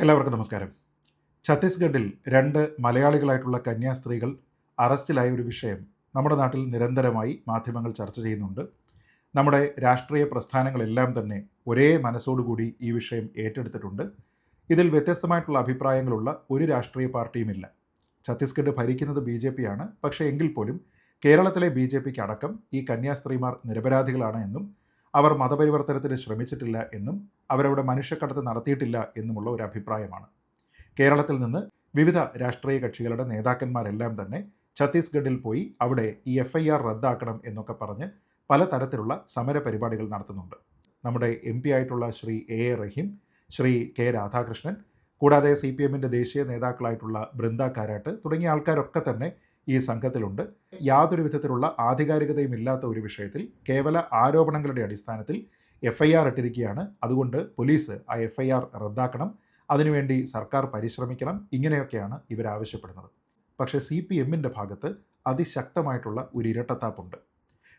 എല്ലാവർക്കും നമസ്കാരം. ഛത്തീസ്ഗഡിൽ രണ്ട് മലയാളികളായിട്ടുള്ള കന്യാസ്ത്രീകൾ അറസ്റ്റിലായ ഒരു വിഷയം നമ്മുടെ നാട്ടിൽ നിരന്തരമായി മാധ്യമങ്ങൾ ചർച്ച ചെയ്യുന്നുണ്ട്. നമ്മുടെ രാഷ്ട്രീയ പ്രസ്ഥാനങ്ങളെല്ലാം തന്നെ ഒരേ മനസ്സോടുകൂടി ഈ വിഷയം ഏറ്റെടുത്തിട്ടുണ്ട്. ഇതിൽ വ്യത്യസ്തമായിട്ടുള്ള അഭിപ്രായങ്ങളുള്ള ഒരു രാഷ്ട്രീയ പാർട്ടിയുമില്ല. ഛത്തീസ്ഗഡ് ഭരിക്കുന്നത് ബി ജെ പി ആണ് പക്ഷേ എങ്കിൽ പോലും കേരളത്തിലെ ബി ജെ പിക്ക് അടക്കം ഈ കന്യാസ്ത്രീമാർ നിരപരാധികളാണ് എന്നും അവർ മതപരിവർത്തനത്തിന് ശ്രമിച്ചിട്ടില്ല എന്നും അവരവിടെ മനുഷ്യക്കടത്ത് നടത്തിയിട്ടില്ല എന്നുമുള്ള ഒരു അഭിപ്രായമാണ്. കേരളത്തിൽ നിന്ന് വിവിധ രാഷ്ട്രീയ കക്ഷികളുടെ നേതാക്കന്മാരെല്ലാം തന്നെ ഛത്തീസ്ഗഡിൽ പോയി അവിടെ ഈ എഫ് ഐ ആർ റദ്ദാക്കണം എന്നൊക്കെ പറഞ്ഞ് പലതരത്തിലുള്ള സമര പരിപാടികൾ നടത്തുന്നുണ്ട്. നമ്മുടെ എം പി ആയിട്ടുള്ള Shri A A Rahim Shri K Radhakrishnan കൂടാതെ സി പി എമ്മിന്റെ ദേശീയ നേതാക്കളായിട്ടുള്ള ബൃന്ദ കാരാട്ട് തുടങ്ങിയ ആൾക്കാരൊക്കെ തന്നെ ഈ സംഘത്തിലുണ്ട്. യാതൊരു വിധത്തിലുള്ള ആധികാരികതയും ഇല്ലാത്ത ഒരു വിഷയത്തിൽ കേവല ആരോപണങ്ങളുടെ അടിസ്ഥാനത്തിൽ എഫ് ഐ ആർ ഇട്ടിരിക്കുകയാണ്. അതുകൊണ്ട് പോലീസ് ആ എഫ് ഐ ആർ റദ്ദാക്കണം. അതിനുവേണ്ടി സർക്കാർ പരിശ്രമിക്കണം. ഇങ്ങനെയൊക്കെയാണ് ഇവരാവശ്യപ്പെടുന്നത് പക്ഷേ സി പി എമ്മിന്റെ ഭാഗത്ത് അതിശക്തമായിട്ടുള്ള ഒരു ഇരട്ടത്താപ്പുണ്ട്.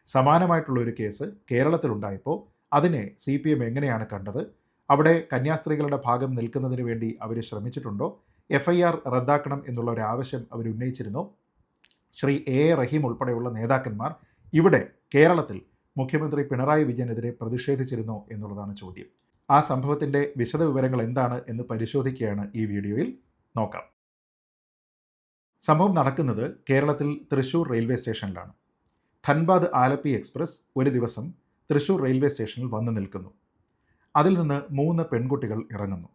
സമാനമായിട്ടുള്ള ഒരു കേസ് കേരളത്തിലുണ്ടായപ്പോൾ അതിനെ സി പി എം എങ്ങനെയാണ് കണ്ടത്? അവിടെ കന്യാസ്ത്രീകളുടെ ഭാഗം നിൽക്കുന്നതിന് വേണ്ടി അവർ ശ്രമിച്ചിട്ടുണ്ടോ? എഫ് ഐ ആർ റദ്ദാക്കണം എന്നുള്ള ഒരു ആവശ്യം അവർ ഉന്നയിച്ചിരുന്നോ? ശ്രീ എ റഹീം ഉൾപ്പെടെയുള്ള നേതാക്കന്മാർ ഇവിടെ കേരളത്തിൽ മുഖ്യമന്ത്രി പിണറായി വിജയനെതിരെ പ്രതിഷേധിച്ചിരുന്നോ എന്നുള്ളതാണ് ചോദ്യം. ആ സംഭവത്തിന്റെ വിശദവിവരങ്ങൾ എന്താണ് എന്ന് പരിശോധിക്കുകയാണ് ഈ വീഡിയോയിൽ നോക്കാം. സംഭവം നടക്കുന്നത് കേരളത്തിൽ തൃശൂർ റെയിൽവേ സ്റ്റേഷനിലാണ്. ധൻബാദ് ആലപ്പി എക്സ്പ്രസ് ഒരു ദിവസം തൃശൂർ റെയിൽവേ സ്റ്റേഷനിൽ വന്നു നിൽക്കുന്നു. അതിൽ നിന്ന് മൂന്ന് പെൺകുട്ടികൾ ഇറങ്ങുന്നു.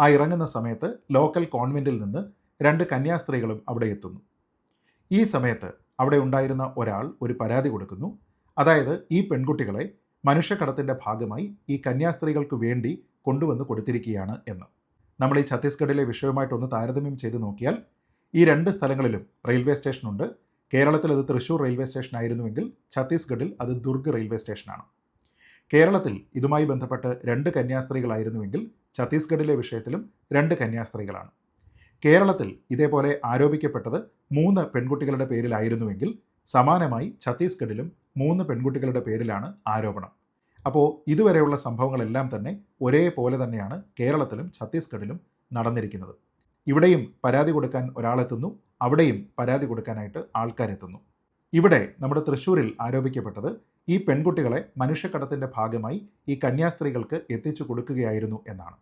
ആ ഇറങ്ങുന്ന സമയത്ത് ലോക്കൽ കോൺവെന്റിൽ നിന്ന് രണ്ട് കന്യാസ്ത്രീകളും അവിടെ എത്തുന്നു. ഈ സമയത്ത് അവിടെ ഉണ്ടായിരുന്ന ഒരാൾ ഒരു പരാതി കൊടുക്കുന്നു. അതായത് ഈ പെൺകുട്ടികളെ മനുഷ്യക്കടത്തിന്റെ ഭാഗമായി ഈ കന്യാസ്ത്രീകൾക്ക് വേണ്ടി കൊണ്ടുവന്ന് കൊടുത്തിരിക്കുകയാണ് എന്ന്. നമ്മൾ ഈ ഛത്തീസ്ഗഡിലെ വിഷയവുമായിട്ടൊന്ന് താരതമ്യം ചെയ്ത് നോക്കിയാൽ ഈ രണ്ട് സ്ഥലങ്ങളിലും റെയിൽവേ സ്റ്റേഷനുണ്ട് കേരളത്തിൽ അത് തൃശ്ശൂർ റെയിൽവേ സ്റ്റേഷൻ ആയിരുന്നുവെങ്കിൽ ഛത്തീസ്ഗഡിൽ അത് ദുർഗ് റെയിൽവേ സ്റ്റേഷനാണ് കേരളത്തിൽ ഇതുമായി ബന്ധപ്പെട്ട് രണ്ട് കന്യാസ്ത്രീകളായിരുന്നുവെങ്കിൽ ഛത്തീസ്ഗഡിലെ വിഷയത്തിലും രണ്ട് കന്യാസ്ത്രീകളാണ്. കേരളത്തിൽ ഇതേപോലെ ആരോപിക്കപ്പെട്ടത് മൂന്ന് പെൺകുട്ടികളുടെ പേരിലായിരുന്നുവെങ്കിൽ സമാനമായി ഛത്തീസ്ഗഡിലും മൂന്ന് പെൺകുട്ടികളുടെ പേരിലാണ് ആരോപണം. അപ്പോൾ ഇതുവരെയുള്ള സംഭവങ്ങളെല്ലാം തന്നെ ഒരേപോലെ തന്നെയാണ് കേരളത്തിലും ഛത്തീസ്ഗഡിലും നടന്നിരിക്കുന്നത്. ഇവിടെയും പരാതി കൊടുക്കാൻ ഒരാളെത്തുന്നു അവിടെയും പരാതി കൊടുക്കാനായിട്ട് ആൾക്കാരെത്തുന്നു. ഇവിടെ നമ്മുടെ തൃശ്ശൂരിൽ ആരോപിക്കപ്പെട്ടത് ഈ പെൺകുട്ടികളെ മനുഷ്യക്കടത്തിന്റെ ഭാഗമായി ഈ കന്യാസ്ത്രീകൾക്ക് എത്തിച്ചു കൊടുക്കുകയായിരുന്നു എന്നാണ്.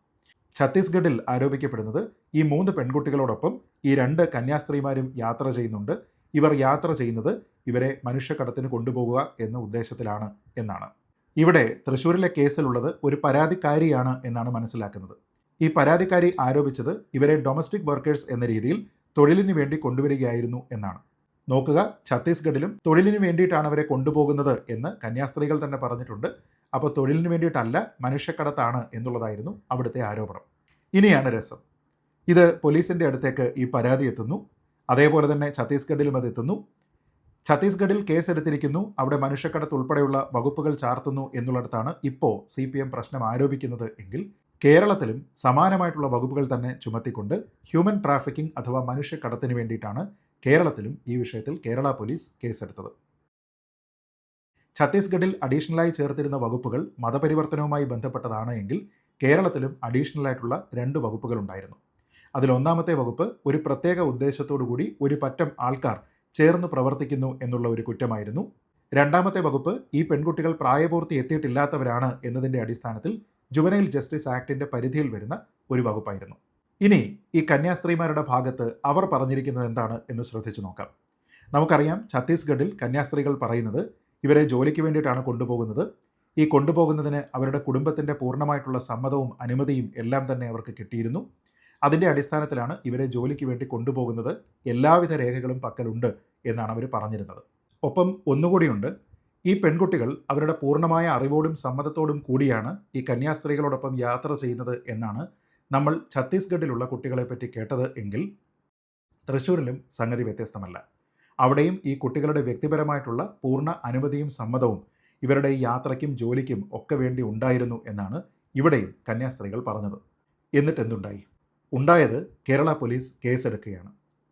ഛത്തീസ്ഗഡിൽ ആരോപിക്കപ്പെടുന്നത് ഈ മൂന്ന് പെൺകുട്ടികളോടൊപ്പം ഈ രണ്ട് കന്യാസ്ത്രീമാരും യാത്ര ചെയ്യുന്നുണ്ട്. ഇവർ യാത്ര ചെയ്യുന്നത് ഇവരെ മനുഷ്യക്കടത്തിന് കൊണ്ടുപോകുക എന്ന ഉദ്ദേശത്തിലാണ് എന്നാണ്. ഇവിടെ തൃശ്ശൂരിലെ കേസിലുള്ളത് ഒരു പരാതിക്കാരിയാണ് എന്നാണ് മനസ്സിലാക്കുന്നത്. ഈ പരാതിക്കാരി ആരോപിച്ചത് ഇവരെ ഡൊമസ്റ്റിക് വർക്കേഴ്സ് എന്ന രീതിയിൽ തൊഴിലിന് വേണ്ടി കൊണ്ടുവരികയായിരുന്നു എന്നാണ്. നോക്കുക ഛത്തീസ്ഗഡിലും തൊഴിലിന് വേണ്ടിയിട്ടാണ് അവരെ കൊണ്ടുപോകുന്നത് എന്ന് കന്യാസ്ത്രീകൾ തന്നെ പറഞ്ഞിട്ടുണ്ട്. അപ്പോൾ തൊഴിലിന് വേണ്ടിയിട്ടല്ല മനുഷ്യക്കടത്താണ് എന്നുള്ളതായിരുന്നു അവിടുത്തെ ആരോപണം. ഇനിയാണ് രസം. ഇത് പോലീസിന്റെ അടുത്തേക്ക് ഈ പരാതി എത്തുന്നു. അതേപോലെ തന്നെ ഛത്തീസ്ഗഡിലും അത് എത്തുന്നു. ഛത്തീസ്ഗഡിൽ കേസെടുത്തിരിക്കുന്നു. അവിടെ മനുഷ്യക്കടത്ത് ഉൾപ്പെടെയുള്ള വകുപ്പുകൾ ചാർത്തുന്നു എന്നുള്ളിടത്താണ് ഇപ്പോൾ സി പി എം പ്രശ്നം ആരോപിക്കുന്നത് എങ്കിൽ കേരളത്തിലും സമാനമായിട്ടുള്ള വകുപ്പുകൾ തന്നെ ചുമത്തിക്കൊണ്ട് ഹ്യൂമൻ ട്രാഫിക്കിംഗ് അഥവാ മനുഷ്യക്കടത്തിന് വേണ്ടിയിട്ടാണ് കേരളത്തിലും ഈ വിഷയത്തിൽ കേരള പോലീസ് കേസെടുത്തത്. ഛത്തീസ്ഗഡിൽ അഡീഷണലായി ചേർത്തിരുന്ന വകുപ്പുകൾ മതപരിവർത്തനവുമായി ബന്ധപ്പെട്ടതാണ് എങ്കിൽ കേരളത്തിലും അഡീഷണലായിട്ടുള്ള രണ്ട് വകുപ്പുകൾ ഉണ്ടായിരുന്നു. അതിൽ ഒന്നാമത്തെ വകുപ്പ് ഒരു പ്രത്യേക ഉദ്ദേശത്തോടു കൂടി ഒരു പറ്റം ആൾക്കാർ ചേർന്ന് പ്രവർത്തിക്കുന്നു എന്നുള്ള ഒരു കുറ്റമായിരുന്നു. രണ്ടാമത്തെ വകുപ്പ് ഈ പെൺകുട്ടികൾ പ്രായപൂർത്തി എത്തിയിട്ടില്ലാത്തവരാണ് എന്നതിന്റെ അടിസ്ഥാനത്തിൽ ജുവനൈൽ ജസ്റ്റിസ് ആക്ടിന്റെ പരിധിയിൽ വരുന്ന ഒരു വകുപ്പായിരുന്നു. ഇനി ഈ കന്യാസ്ത്രീമാരുടെ ഭാഗത്ത് അവർ പറഞ്ഞിരിക്കുന്നത് എന്താണ് എന്ന് ശ്രദ്ധിച്ചു നോക്കാം. നമുക്കറിയാം ഛത്തീസ്ഗഡിൽ കന്യാസ്ത്രീകൾ പറയുന്നത് ഇവരെ ജോലിക്ക് വേണ്ടിയിട്ടാണ് കൊണ്ടുപോകുന്നത്. ഈ കൊണ്ടുപോകുന്നതിന് അവരുടെ കുടുംബത്തിന്റെ പൂർണമായിട്ടുള്ള സമ്മതവും അനുമതിയും എല്ലാം തന്നെ അവർക്ക് കിട്ടിയിരുന്നു. അതിന്റെ അടിസ്ഥാനത്തിലാണ് ഇവരെ ജോലിക്ക് വേണ്ടി കൊണ്ടുപോകുന്നത്. എല്ലാവിധ രേഖകളും പക്കലുണ്ട് എന്നാണ് അവർ പറഞ്ഞിരുന്നത്. ഒപ്പം ഒന്നുകൂടിയുണ്ട്. ഈ പെൺകുട്ടികൾ അവരുടെ പൂർണമായ അറിവോടും സമ്മതത്തോടും കൂടിയാണ് ഈ കന്യാസ്ത്രീകളോടൊപ്പം യാത്ര ചെയ്യുന്നത് എന്നാണ് നമ്മൾ ഛത്തീസ്ഗഡിലുള്ള കുട്ടികളെപ്പറ്റി കേട്ടത് എങ്കിൽ തൃശ്ശൂരിലും സംഗതി വ്യത്യസ്തമല്ല. അവിടെയും ഈ കുട്ടികളുടെ വ്യക്തിപരമായിട്ടുള്ള പൂർണ അനുമതിയും സമ്മതവും ഇവരുടെ യാത്രയ്ക്കും ജോലിക്കും ഒക്കെ വേണ്ടി ഉണ്ടായിരുന്നു എന്നാണ് ഇവിടെയും കന്യാസ്ത്രീകൾ പറഞ്ഞത്. എന്നിട്ട് എന്തുണ്ടായി ഉണ്ടായത് കേരള പോലീസ് കേസെടുക്കുകയാണ്.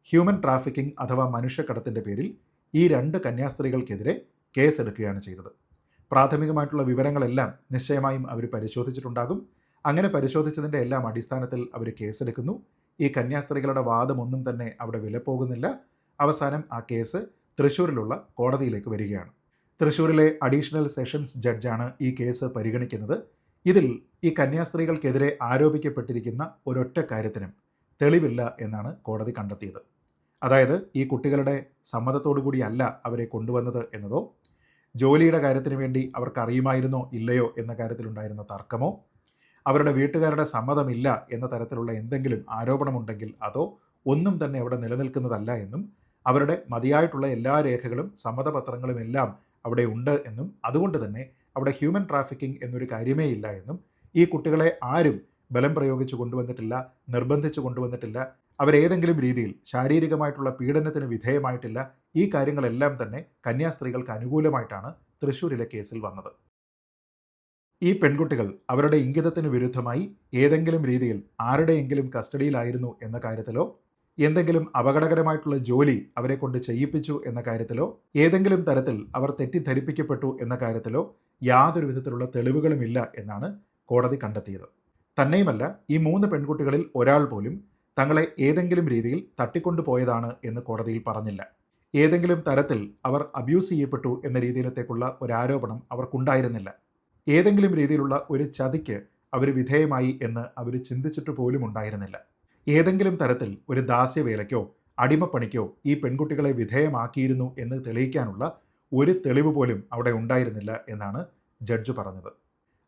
ഹ്യൂമൻ ട്രാഫിക്കിംഗ് അഥവാ മനുഷ്യക്കടത്തിന്റെ പേരിൽ ഈ രണ്ട് കന്യാസ്ത്രീകൾക്കെതിരെ കേസെടുക്കുകയാണ് ചെയ്തത്. പ്രാഥമികമായിട്ടുള്ള വിവരങ്ങളെല്ലാം നിശ്ചയമായും അവർ പരിശോധിച്ചിട്ടുണ്ടാകും. അങ്ങനെ പരിശോധിച്ചതിന്റെ എല്ലാം അടിസ്ഥാനത്തിൽ അവർ കേസെടുക്കുന്നു. ഈ കന്യാസ്ത്രീകളുടെ വാദമൊന്നും തന്നെ അവിടെ വില പോകുന്നില്ല അവസാനം ആ കേസ് തൃശ്ശൂരിലുള്ള കോടതിയിലേക്ക് വരികയാണ്. തൃശ്ശൂരിലെ അഡീഷണൽ സെഷൻസ് ജഡ്ജാണ് ഈ കേസ് പരിഗണിക്കുന്നത്. ഇതിൽ ഈ കന്യാസ്ത്രീകൾക്കെതിരെ ആരോപിക്കപ്പെട്ടിരിക്കുന്ന ഒരൊറ്റ കാര്യത്തിനും തെളിവില്ല എന്നാണ് കോടതി കണ്ടെത്തിയത്. അതായത് ഈ കുട്ടികളുടെ സമ്മതത്തോടു കൂടിയല്ല അവരെ കൊണ്ടുവന്നത് എന്നതോ ജോലിയുടെ കാര്യത്തിന് വേണ്ടി അവർക്ക് അറിയുമായിരുന്നോ ഇല്ലയോ എന്ന കാര്യത്തിലുണ്ടായിരുന്ന തർക്കമോ അവരുടെ വീട്ടുകാരുടെ സമ്മതമില്ല എന്ന തരത്തിലുള്ള എന്തെങ്കിലും ആരോപണമുണ്ടെങ്കിൽ അതോ ഒന്നും തന്നെ അവിടെ നിലനിൽക്കുന്നതല്ല എന്നും അവരുടെ മതിയായിട്ടുള്ള എല്ലാ രേഖകളും സമ്മതപത്രങ്ങളും എല്ലാം അവിടെ ഉണ്ട് എന്നും അതുകൊണ്ട് തന്നെ അവിടെ ഹ്യൂമൻ ട്രാഫിക്കിംഗ് എന്നൊരു കാര്യമേ ഇല്ല എന്നും ഈ കുട്ടികളെ ആരും ബലം പ്രയോഗിച്ചു കൊണ്ടുവന്നിട്ടില്ല നിർബന്ധിച്ചു കൊണ്ടുവന്നിട്ടില്ല അവരേതെങ്കിലും രീതിയിൽ ശാരീരികമായിട്ടുള്ള പീഡനത്തിന് വിധേയമായിട്ടില്ല ഈ കാര്യങ്ങളെല്ലാം തന്നെ കന്യാസ്ത്രീകൾക്ക് അനുകൂലമായിട്ടാണ് തൃശ്ശൂരിലെ കേസിൽ വന്നത്. ഈ പെൺകുട്ടികൾ അവരുടെ ഇംഗിതത്തിന് വിരുദ്ധമായി ഏതെങ്കിലും രീതിയിൽ ആരുടെയെങ്കിലും കസ്റ്റഡിയിലായിരുന്നു എന്ന കാര്യത്തിലോ എന്തെങ്കിലും അപകടകരമായിട്ടുള്ള ജോലി അവരെ കൊണ്ട് ചെയ്യിപ്പിച്ചു എന്ന കാര്യത്തിലോ ഏതെങ്കിലും തരത്തിൽ അവർ തെറ്റിദ്ധരിപ്പിക്കപ്പെട്ടു എന്ന കാര്യത്തിലോ യാതൊരു വിധത്തിലുള്ള തെളിവുകളുമില്ല എന്നാണ് കോടതി കണ്ടെത്തിയത്. തന്നെയുമല്ല ഈ മൂന്ന് പെൺകുട്ടികളിൽ ഒരാൾ പോലും തങ്ങളെ ഏതെങ്കിലും രീതിയിൽ തട്ടിക്കൊണ്ടുപോയതാണ് എന്ന് കോടതിയിൽ പറഞ്ഞില്ല. ഏതെങ്കിലും തരത്തിൽ അവർ അബ്യൂസ് ചെയ്യപ്പെട്ടു എന്ന രീതിയിലത്തേക്കുള്ള ഒരു ആരോപണം അവർക്കുണ്ടായിരുന്നില്ല. ഏതെങ്കിലും രീതിയിലുള്ള ഒരു ചതിക്ക് അവർ വിധേയമായി എന്ന് അവർ ചിന്തിച്ചിട്ട് പോലും ഉണ്ടായിരുന്നില്ല ഏതെങ്കിലും തരത്തിൽ ഒരു ദാസ്യവേലയ്ക്കോ അടിമപ്പണിക്കോ ഈ പെൺകുട്ടികളെ വിധേയമാക്കിയിരുന്നു എന്ന് തെളിയിക്കാനുള്ള ഒരു തെളിവ് പോലും അവിടെ ഉണ്ടായിരുന്നില്ല എന്നാണ് ജഡ്ജ് പറഞ്ഞത്.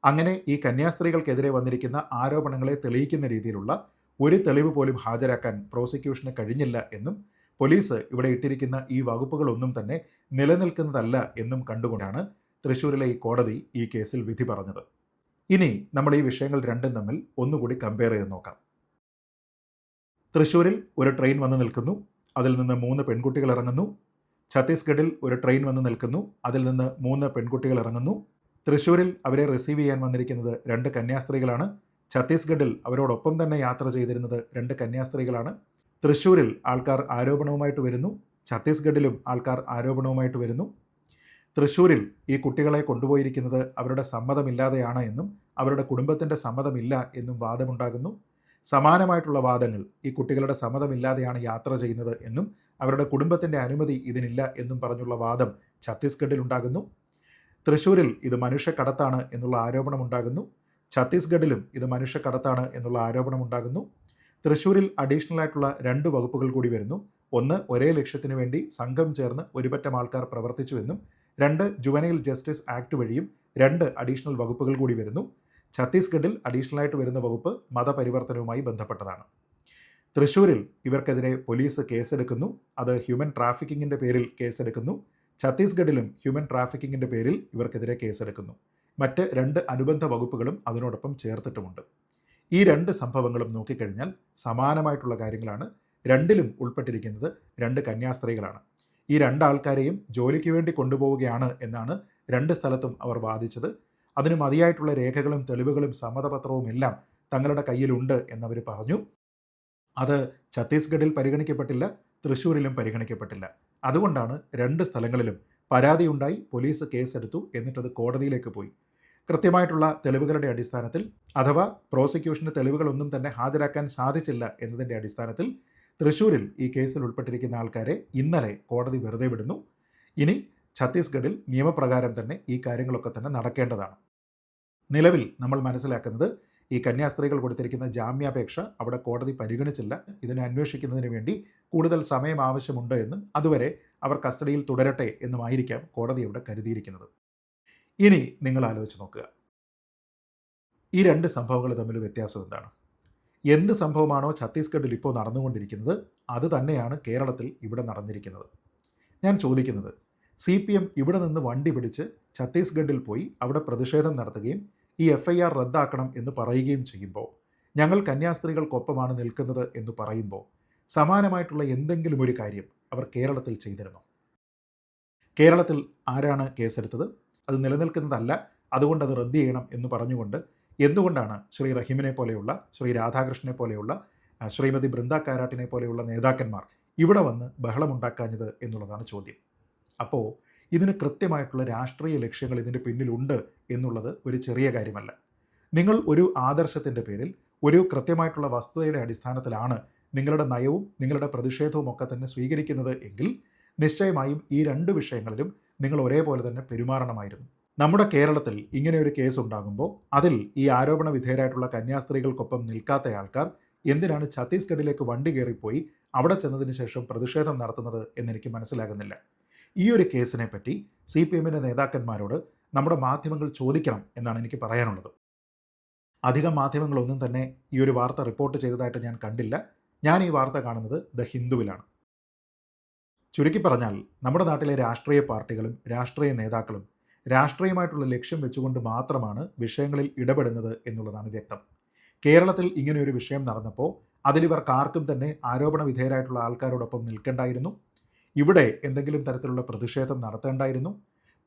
അങ്ങനെ ഈ കന്യാസ്ത്രീകൾക്കെതിരെ വന്നിരിക്കുന്ന ആരോപണങ്ങളെ തെളിയിക്കുന്ന രീതിയിലുള്ള ഒരു തെളിവ് പോലും ഹാജരാക്കാൻ പ്രോസിക്യൂഷന് കഴിഞ്ഞില്ല എന്നും പോലീസ് ഇവിടെ ഇട്ടിരിക്കുന്ന ഈ വകുപ്പുകളൊന്നും തന്നെ നിലനിൽക്കുന്നതല്ല എന്നും കണ്ടുകൊണ്ടാണ് തൃശ്ശൂരിലെ ഈ കോടതി ഈ കേസിൽ വിധി പറഞ്ഞത്. ഇനി നമ്മൾ ഈ വിഷയങ്ങൾ രണ്ടും തമ്മിൽ ഒന്നുകൂടി കമ്പയർ ചെയ്ത് നോക്കാം. തൃശ്ശൂരിൽ ഒരു ട്രെയിൻ വന്ന് നിൽക്കുന്നു. അതിൽ നിന്ന് മൂന്ന് പെൺകുട്ടികൾ ഇറങ്ങുന്നു. ഛത്തീസ്ഗഡിൽ ഒരു ട്രെയിൻ വന്ന് നിൽക്കുന്നു. അതിൽ നിന്ന് മൂന്ന് പെൺകുട്ടികൾ ഇറങ്ങുന്നു. തൃശ്ശൂരിൽ അവരെ റിസീവ് ചെയ്യാൻ വന്നിരിക്കുന്നത് രണ്ട് കന്യാസ്ത്രീകളാണ്. ഛത്തീസ്ഗഡിൽ അവരോടൊപ്പം തന്നെ യാത്ര ചെയ്തിരുന്നത് രണ്ട് കന്യാസ്ത്രീകളാണ്. തൃശ്ശൂരിൽ ആൾക്കാർ ആരോപണവുമായിട്ട് വരുന്നു. ഛത്തീസ്ഗഡിലും ആൾക്കാർ ആരോപണവുമായിട്ട് വരുന്നു. തൃശ്ശൂരിൽ ഈ കുട്ടികളെ കൊണ്ടുപോയിരിക്കുന്നത് അവരുടെ സമ്മതമില്ലാതെയാണ് എന്നും അവരുടെ കുടുംബത്തിന്റെ സമ്മതമില്ല എന്നും വാദമുണ്ടാകുന്നു. സമാനമായിട്ടുള്ള വാദങ്ങൾ ഈ കുട്ടികളുടെ സമ്മതമില്ലാതെയാണ് യാത്ര ചെയ്യുന്നത് എന്നും അവരുടെ കുടുംബത്തിന്റെ അനുമതി ഇതിനില്ല എന്നും പറഞ്ഞുള്ള വാദം ഛത്തീസ്ഗഡിൽ ഉണ്ടാകുന്നു. തൃശ്ശൂരിൽ ഇത് മനുഷ്യക്കടത്താണ് എന്നുള്ള ആരോപണം ഉണ്ടാകുന്നു. ഛത്തീസ്ഗഡിലും ഇത് മനുഷ്യക്കടത്താണ് എന്നുള്ള ആരോപണം ഉണ്ടാകുന്നു. തൃശ്ശൂരിൽ അഡീഷണൽ ആയിട്ടുള്ള രണ്ട് വകുപ്പുകൾ കൂടി വരുന്നു. ഒന്ന് ഒരേ ലക്ഷ്യത്തിന് വേണ്ടി സംഘം ചേർന്ന് ഒരുപറ്റം ആൾക്കാർ പ്രവർത്തിച്ചുവെന്നും രണ്ട് ജുവനൈൽ ജസ്റ്റിസ് ആക്ട് വഴിയും രണ്ട് അഡീഷണൽ വകുപ്പുകൾ കൂടി വരുന്നു. ഛത്തീസ്ഗഡിൽ അഡീഷണലായിട്ട് വരുന്ന വകുപ്പ് മതപരിവർത്തനവുമായി ബന്ധപ്പെട്ടതാണ്. തൃശ്ശൂരിൽ ഇവർക്കെതിരെ പോലീസ് കേസെടുക്കുന്നു. അത് ഹ്യൂമൻ ട്രാഫിക്കിങ്ങിന്റെ പേരിൽ കേസെടുക്കുന്നു. ഛത്തീസ്ഗഡിലും ഹ്യൂമൻ ട്രാഫിക്കിങ്ങിന്റെ പേരിൽ ഇവർക്കെതിരെ കേസെടുക്കുന്നു. മറ്റ് രണ്ട് അനുബന്ധ വകുപ്പുകളും അതിനോടൊപ്പം ചേർത്തിട്ടുമുണ്ട്. ഈ രണ്ട് സംഭവങ്ങളും നോക്കിക്കഴിഞ്ഞാൽ സമാനമായിട്ടുള്ള കാര്യങ്ങളാണ്. രണ്ടിലും ഉൾപ്പെട്ടിരിക്കുന്നത് രണ്ട് കന്യാസ്ത്രീകളാണ്. ഈ രണ്ടാൾക്കാരെയും ജോലിക്ക് വേണ്ടി കൊണ്ടുപോവുകയാണ് എന്നാണ് രണ്ട് സ്ഥലത്തും അവർ വാദിച്ചത്. അതിന് മതിയായിട്ടുള്ള രേഖകളും തെളിവുകളും സമ്മതപത്രവും എല്ലാം തങ്ങളുടെ കയ്യിലുണ്ട് എന്നവർ പറഞ്ഞു. അത് ഛത്തീസ്ഗഡിൽ പരിഗണിക്കപ്പെട്ടില്ല തൃശ്ശൂരിലും പരിഗണിക്കപ്പെട്ടില്ല. അതുകൊണ്ടാണ് രണ്ട് സ്ഥലങ്ങളിലും പരാതിയുണ്ടായി പോലീസ് കേസെടുത്തു എന്നിട്ടത് കോടതിയിലേക്ക് പോയി. കൃത്യമായിട്ടുള്ള തെളിവുകളുടെ അടിസ്ഥാനത്തിൽ അഥവാ പ്രോസിക്യൂഷന് തെളിവുകളൊന്നും തന്നെ ഹാജരാക്കാൻ സാധിച്ചില്ല എന്നതിന്റെ അടിസ്ഥാനത്തിൽ തൃശ്ശൂരിൽ ഈ കേസിൽ ഉൾപ്പെട്ടിരിക്കുന്ന ആൾക്കാരെ ഇന്നലെ കോടതി വെറുതെ വിടുന്നു. ഇനി ഛത്തീസ്ഗഡിൽ നിയമപ്രകാരം തന്നെ ഈ കാര്യങ്ങളൊക്കെ തന്നെ നടക്കേണ്ടതാണ്. നിലവിൽ നമ്മൾ മനസ്സിലാക്കുന്നത് ഈ കന്യാസ്ത്രീകൾ കൊടുത്തിരിക്കുന്ന ജാമ്യാപേക്ഷ അവിടെ കോടതി പരിഗണിച്ചില്ല. ഇതിനെ അന്വേഷിക്കുന്നതിന് വേണ്ടി കൂടുതൽ സമയം ആവശ്യമുണ്ട് എന്നും അതുവരെ അവർ കസ്റ്റഡിയിൽ തുടരട്ടെ എന്നുമായിരിക്കാം കോടതി ഇവിടെ കരുതിയിരിക്കുന്നത്. ഇനി നിങ്ങൾ ആലോചിച്ച് നോക്കുക. ഈ രണ്ട് സംഭവങ്ങൾ തമ്മിൽ വ്യത്യാസം എന്താണ്? എന്ത് സംഭവമാണോ ഛത്തീസ്ഗഡിൽ ഇപ്പോൾ നടന്നുകൊണ്ടിരിക്കുന്നത് അത് തന്നെയാണ് കേരളത്തിൽ ഇവിടെ നടന്നിരിക്കുന്നത്. ഞാൻ ചോദിക്കുന്നത് സി പി എം ഇവിടെ നിന്ന് വണ്ടി പിടിച്ച് ഛത്തീസ്ഗഡിൽ പോയി അവിടെ പ്രതിഷേധം നടത്തുകയും ഈ എഫ് ഐ ആർ റദ്ദാക്കണം എന്ന് പറയുകയും ചെയ്യുമ്പോൾ ഞങ്ങൾ കന്യാസ്ത്രീകൾക്കൊപ്പമാണ് നിൽക്കുന്നത് എന്ന് പറയുമ്പോൾ സമാനമായിട്ടുള്ള എന്തെങ്കിലും ഒരു കാര്യം അവർ കേരളത്തിൽ ചെയ്തിരുന്നു? കേരളത്തിൽ ആരാണ് കേസെടുത്തത്? അത് നിലനിൽക്കുന്നതല്ല അതുകൊണ്ട് അത് റദ്ദ് ചെയ്യണം എന്ന് പറഞ്ഞുകൊണ്ട് എന്തുകൊണ്ടാണ് ശ്രീ റഹീമിനെ പോലെയുള്ള ശ്രീ രാധാകൃഷ്ണനെ പോലെയുള്ള ശ്രീമതി ബൃന്ദ കാരാട്ടിനെ പോലെയുള്ള നേതാക്കന്മാർ ഇവിടെ വന്ന് ബഹളമുണ്ടാക്കാഞ്ഞത് എന്നുള്ളതാണ് ചോദ്യം. അപ്പോൾ ഇതിന് കൃത്യമായിട്ടുള്ള രാഷ്ട്രീയ ലക്ഷ്യങ്ങൾ ഇതിന്റെ പിന്നിലുണ്ട് എന്നുള്ളത് ഒരു ചെറിയ കാര്യമല്ല. നിങ്ങൾ ഒരു ആദർശത്തിന്റെ പേരിൽ ഒരു കൃത്യമായിട്ടുള്ള വസ്തുതയുടെ അടിസ്ഥാനത്തിലാണ് നിങ്ങളുടെ നയവും നിങ്ങളുടെ പ്രതിഷേധവും ഒക്കെ തന്നെ സ്വീകരിക്കുന്നത് എങ്കിൽ നിശ്ചയമായും ഈ രണ്ട് വിഷയങ്ങളിലും നിങ്ങൾ ഒരേപോലെ തന്നെ പെരുമാറണമായിരുന്നു. നമ്മുടെ കേരളത്തിൽ ഇങ്ങനെ ഒരു കേസ് ഉണ്ടാകുമ്പോൾ അതിൽ ഈ ആരോപണ വിധേയരായിട്ടുള്ള കന്യാസ്ത്രീകൾക്കൊപ്പം നിൽക്കാത്ത ആൾക്കാർ എന്തിനാണ് ഛത്തീസ്ഗഡിലേക്ക് വണ്ടി കയറിപ്പോയി അവിടെ ചെന്നതിന് ശേഷം പ്രതിഷേധം നടത്തുന്നത് എന്നെനിക്ക് മനസ്സിലാകുന്നില്ല. ഈ ഒരു കേസിനെ പറ്റി സി പി എമ്മിന്റെ നേതാക്കന്മാരോട് നമ്മുടെ മാധ്യമങ്ങൾ ചോദിക്കണം എന്നാണ് എനിക്ക് പറയാനുള്ളത്. അധികം മാധ്യമങ്ങളൊന്നും തന്നെ ഈ ഒരു വാർത്ത റിപ്പോർട്ട് ചെയ്തതായിട്ട് ഞാൻ കണ്ടില്ല. ഞാൻ ഈ വാർത്ത കാണുന്നത് ദ ഹിന്ദുവിലാണ്. ചുരുക്കി പറഞ്ഞാൽ നമ്മുടെ നാട്ടിലെ രാഷ്ട്രീയ പാർട്ടികളും രാഷ്ട്രീയ നേതാക്കളും രാഷ്ട്രീയമായിട്ടുള്ള ലക്ഷ്യം വെച്ചുകൊണ്ട് മാത്രമാണ് വിഷയങ്ങളിൽ ഇടപെടുന്നത് എന്നുള്ളതാണ് വ്യക്തം. കേരളത്തിൽ ഇങ്ങനെയൊരു വിഷയം നടന്നപ്പോൾ അതിലിവർക്ക് ആർക്കും തന്നെ ആരോപണ വിധേയരായിട്ടുള്ള ആൾക്കാരോടൊപ്പം നിൽക്കേണ്ടായിരുന്നു. ഇവിടെ എന്തെങ്കിലും തരത്തിലുള്ള പ്രതിഷേധം നടത്തേണ്ടായിരുന്നു.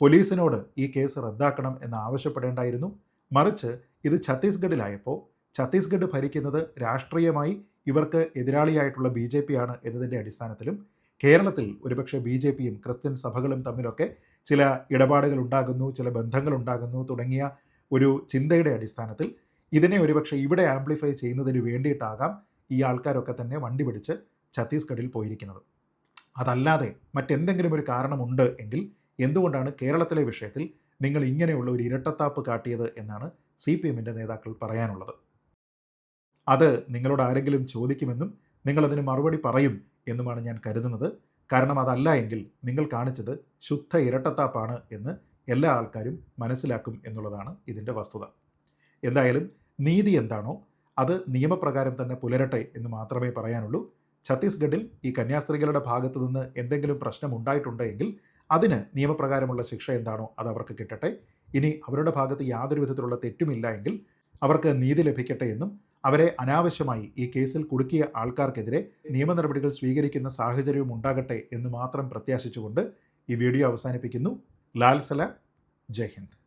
പോലീസിനോട് ഈ കേസ് റദ്ദാക്കണം എന്ന് ആവശ്യപ്പെടേണ്ടായിരുന്നു. മറിച്ച് ഇത് ഛത്തീസ്ഗഡിലായപ്പോൾ ഛത്തീസ്ഗഡ് ഭരിക്കുന്നത് രാഷ്ട്രീയമായി ഇവർക്ക് എതിരാളിയായിട്ടുള്ള ബി ജെ പി ആണ് എന്നതിന്റെ അടിസ്ഥാനത്തിലും കേരളത്തിൽ ഒരുപക്ഷെ ബി ജെ പിയും ക്രിസ്ത്യൻ സഭകളും തമ്മിലൊക്കെ ചില ഇടപാടുകൾ ഉണ്ടാകുന്നു ചില ബന്ധങ്ങൾ ഉണ്ടാകുന്നു തുടങ്ങിയ ഒരു ചിന്തയുടെ അടിസ്ഥാനത്തിൽ ഇതിനെ ഒരുപക്ഷെ ഇവിടെ ആംപ്ലിഫൈ ചെയ്യുന്നതിന് വേണ്ടിയിട്ടാകാം ഈ ആൾക്കാരൊക്കെ തന്നെ വണ്ടി പിടിച്ച് ഛത്തീസ്ഗഡിൽ പോയിരിക്കുന്നത്. അതല്ലാതെ മറ്റെന്തെങ്കിലും ഒരു കാരണമുണ്ട് എങ്കിൽ എന്തുകൊണ്ടാണ് കേരളത്തിലെ വിഷയത്തിൽ നിങ്ങൾ ഇങ്ങനെയുള്ള ഒരു ഇരട്ടത്താപ്പ് കാട്ടിയത് എന്നാണ് സി പി എമ്മിന്റെ നേതാക്കൾ പറയാനുള്ളത്? അത് നിങ്ങളോട് ആരെങ്കിലും ചോദിക്കുമെന്നും നിങ്ങളതിന് മറുപടി പറയും എന്നുമാണ് ഞാൻ കരുതുന്നത്. കാരണം അതല്ല എങ്കിൽ നിങ്ങൾ കാണിച്ചത് ശുദ്ധ ഇരട്ടത്താപ്പാണ് എന്ന് എല്ലാ ആൾക്കാരും മനസ്സിലാക്കും എന്നുള്ളതാണ് ഇതിന്റെ വസ്തുത. എന്തായാലും നീതി എന്താണോ അത് നിയമപ്രകാരം തന്നെ പുലരട്ടെ എന്ന് മാത്രമേ പറയാനുള്ളൂ. ഛത്തീസ്ഗഡിൽ ഈ കന്യാസ്ത്രീകളുടെ ഭാഗത്തു നിന്ന് എന്തെങ്കിലും പ്രശ്നം ഉണ്ടായിട്ടുണ്ടെങ്കിൽ അതിന് നിയമപ്രകാരമുള്ള ശിക്ഷ എന്താണോ അത് അവർക്ക് കിട്ടട്ടെ. ഇനി അവരുടെ ഭാഗത്ത് യാതൊരു വിധത്തിലുള്ള തെറ്റുമില്ല എങ്കിൽ അവർക്ക് നീതി ലഭിക്കട്ടെ എന്നും അവരെ അനാവശ്യമായി ഈ കേസിൽ കുടുക്കിയ ആൾക്കാർക്കെതിരെ നിയമ നടപടികൾ സ്വീകരിക്കുന്ന സാഹചര്യവും ഉണ്ടാകട്ടെ എന്ന് മാത്രം പ്രത്യാശിച്ചുകൊണ്ട് ഈ വീഡിയോ അവസാനിപ്പിക്കുന്നു. ലാൽസല സലാം. ജയ് ഹിന്ദ്.